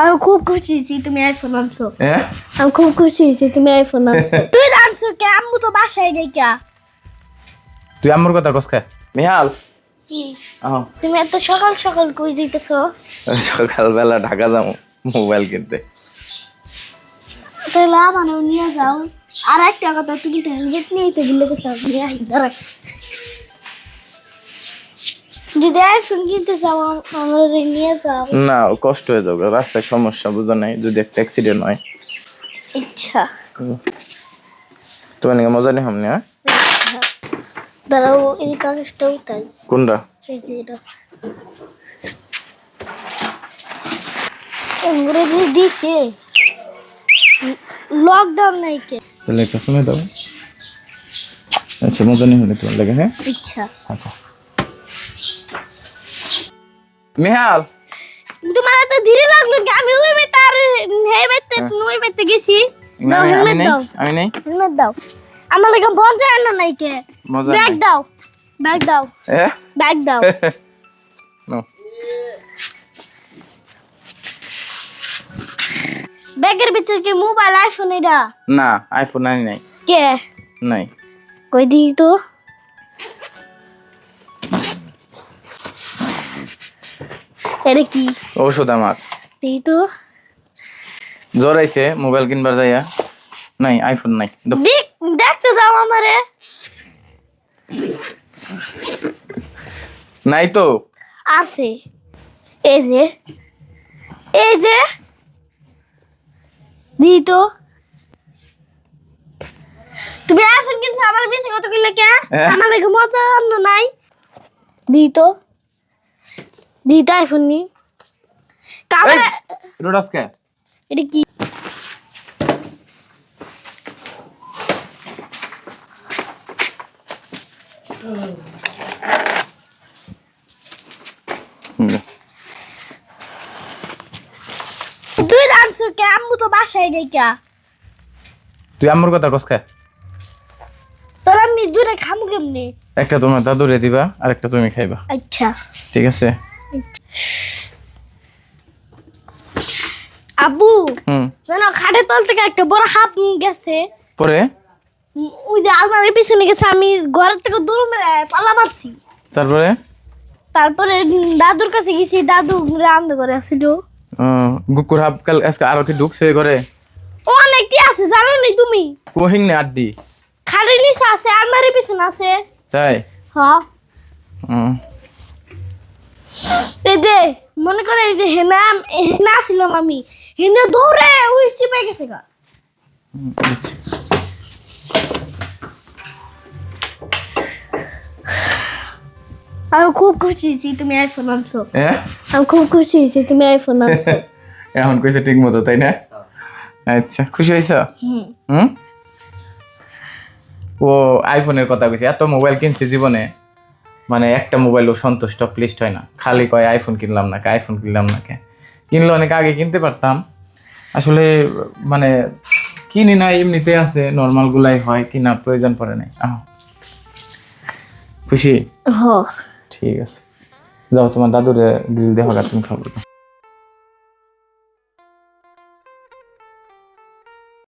আমি খুব খুশি হয়েছি তুমি আইফোন আনছো। হ্যাঁ? আমি খুব খুশি হয়েছি তুমি আইফোন আনছো। তুই আনছো কে? আম্মু তো বাসায় নেই কে? তুই আমার কথা কস কি? আহ। তুমি এত সকাল সকাল কই যাইতেছো? সকালবেলা ঢাকা যাব মোবাইল কিনতে। তাহলে আমারও নিয়ে যাও। আর একটা কথা তুমি হেলমেট নিয়ে তো ভুলে গেছো নিয়ে দাঁড়া যদি আইফোন কিনতে যাও আমার নিয়ে যাও। না কষ্ট হয়ে যাবে রাস্তায় সমস্যা বুঝো নাই যদি একটা অ্যাক্সিডেন্ট হয়। ইচ্ছা তোমার নাকি মজা নেই হামনি হ্যাঁ? দাঁড়াও এই কাগজটাও তাই কোনটা? এই যে এটা। এমরে দিছে লকডাউন নাই কে? তাহলে একটা সময় দাও। আচ্ছা মজা নেই হলে তোমার লাগে হ্যাঁ? ইচ্ছা থাকো নিহাল তোমার এত ধীরে লাগল কি? আমি ওই বেতে আর হে বেতে ওই বেতে গেছি। না, আমি হেলমেট নেই দাও। আমি নেই। হেলমেট দাও। আমার লাগে পঞ্চাশ না নাই কে ব্যাগ দাও। ব্যাগ দাও। হ্যাঁ ব্যাগ দাও। নাও। ব্যাগের ভিতরে কি মোবাইল আইফোন এটা না আইফোন আনি নাই। কে? নাই। কই দিই তো? এটা কি? ঔষধ আমার। দিই তো। জ্বর আইছে মোবাইল কিনবার যাইয়া। নাই আইফোন নাই। দেখ দেখতে যাও আমারে। নাই তো। আছে। এই যে। এই যে। দি তো। তুমি আইফোন কিনছো আমার বেশি কত কিনলে কে? হ্যাঁ। আমার লাগে মজা আনো নাই। দি তো। দি তো আইফোন নি কাবার রোডাস কে এটা কি? তুই রাখছো কে? আম্মু তো বাসায় নেই কে? তুই আমার কথা কস খায় তোর আমি দূরে খামু কেমনি? একটা তোমার দাদুরে দিবা আর একটা তুমি খাইবা। আচ্ছা। ঠিক আছে? আব্বু হুম। জানো খাটের তল থেকে একটা বড় হাফ গেছে। পরে? ওই যে আলমারির পিছনে গেছে আমি ঘরের থেকে দূর মেরে পালা মারছি। তারপরে? তারপরে দাদুর কাছে গেছি দাদু রান্না করে আসছিল আহ, গুকুর হাফ কাল আজকে আরও কি ঢুকছে এ অনেক কি আছে জানো নি তুমি? কোহিং নে আড্ডি। খাটের নিচে আছে আলমারির পিছনে আছে। তাই? হ। হুম। এই যে মনে করে এই যে হেনা হেনা ছিলাম আমি। হেনা দৌড়ে ওই চিপে গেছে গা। আমি খুব খুশি হয়েছি তুমি আইফোন আনছো। হ্যাঁ আমি খুব খুশি হয়েছি তুমি আইফোন আনছো। এখন কইছে ঠিক মতো তাই না? আচ্ছা খুশি হয়েছ? হুম। ও আইফোনের কথা কইছে এত মোবাইল কিনছে জীবনে। মানে একটা মোবাইলও সন্তুষ্ট প্লিস্ট হয় না। খালি কয় আইফোন কিনলাম না কে আইফোন কিনলাম না কে কিনলে অনেক আগে কিনতে পারতাম। আসলে মানে কিনি না এমনিতে আছে নর্মাল গুলাই হয় কিনা প্রয়োজন পড়ে নাই। আহ। খুশি? ঠিক আছে। যাও তোমার দাদুরে গ্রিল দেওয়া তুমি খাব।